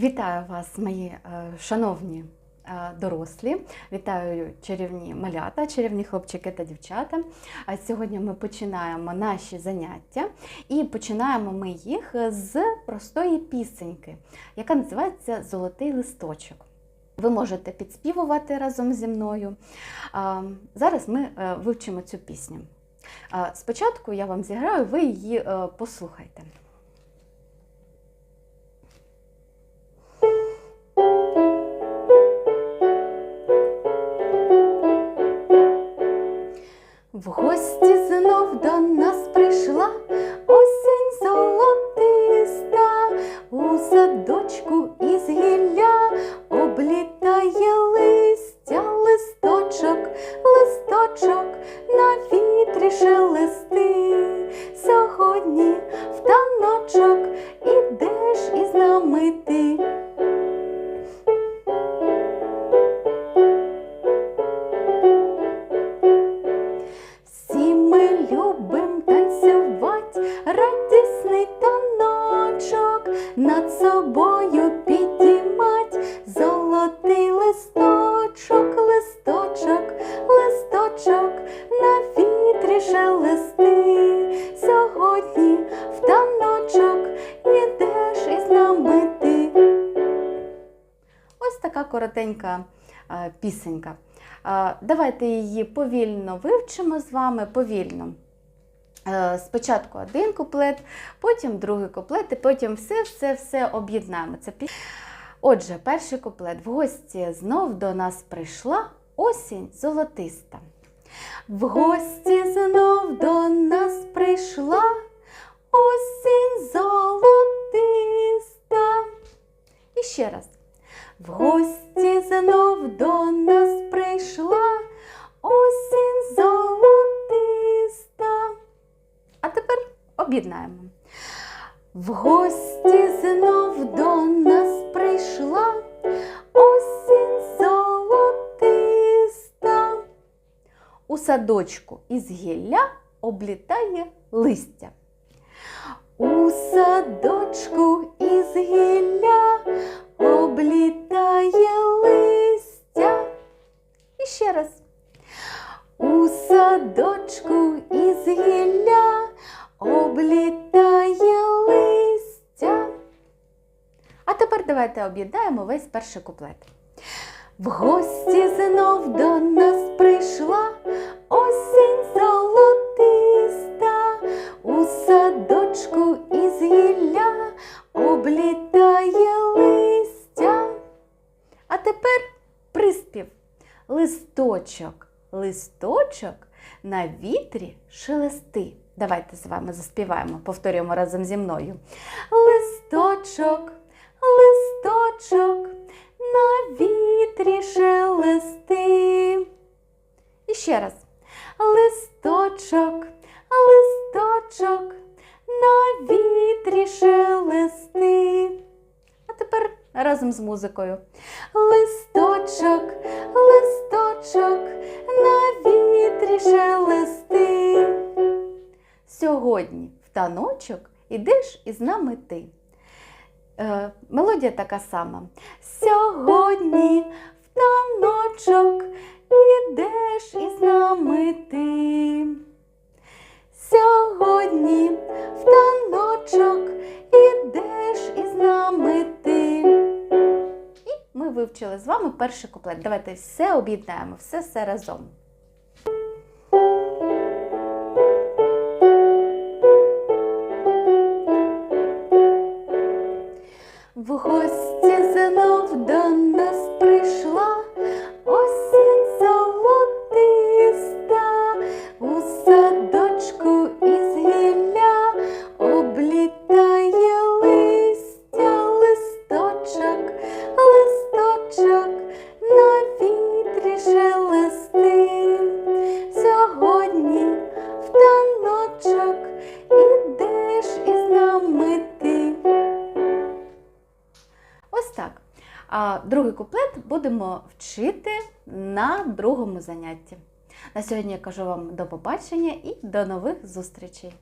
Вітаю вас, мої е, шановні е, дорослі. Вітаю чарівні малята, чарівні хлопчики та дівчата. А Сьогодні ми починаємо наші заняття і починаємо ми їх з простої пісеньки, яка називається Золотий листочок. Ви можете підспівувати разом зі мною. Зараз ми е, вивчимо цю пісню. Спочатку я вам зіграю, ви її е, послухайте. На вітрі шелести. Сьогодні в таночок ідеш із нами ти. Всі ми любим танцювать, радісний таночок, над собою коротенька е, пісенька. Е, Давайте її повільно вивчимо з вами, повільно. Е, Спочатку один куплет, потім другий куплет, і потім все-все-все об'єднаємо. Отже, перший куплет. В гості знов до нас прийшла осінь золотиста. В гості знов до нас прийшла осінь золотиста. І ще раз. В гості знов до нас прийшла осінь золотиста. А тепер об'єднаємо. В гості знов до нас прийшла осінь золотиста. У садочку із гілля облітає листя. У садочку із гілля облітає ще раз. У садочку із гілля облітає листя. А тепер давайте об'єднаємо весь перший куплет. В гості знов до нас прийшла осінь золотиста, Листочок, листочок на вітрі шелести. Давайте з вами заспіваємо, повторюємо разом зі мною. Листочок, листочок на вітрі шелести. І ще раз. Листочок, листочок на вітрі шелести. А тепер разом з музикою. Листочок, листочок на вітрі шелести. Сьогодні в таночок ідеш із нами ти. Е, мелодія така сама. Сьогодні в таночок ідеш із нами ти. Вивчили з вами перший куплет. Давайте все об'єднаємо, все все разом. Другий куплет будемо вчити на другому занятті. На сьогодні я кажу вам до побачення і до нових зустрічей!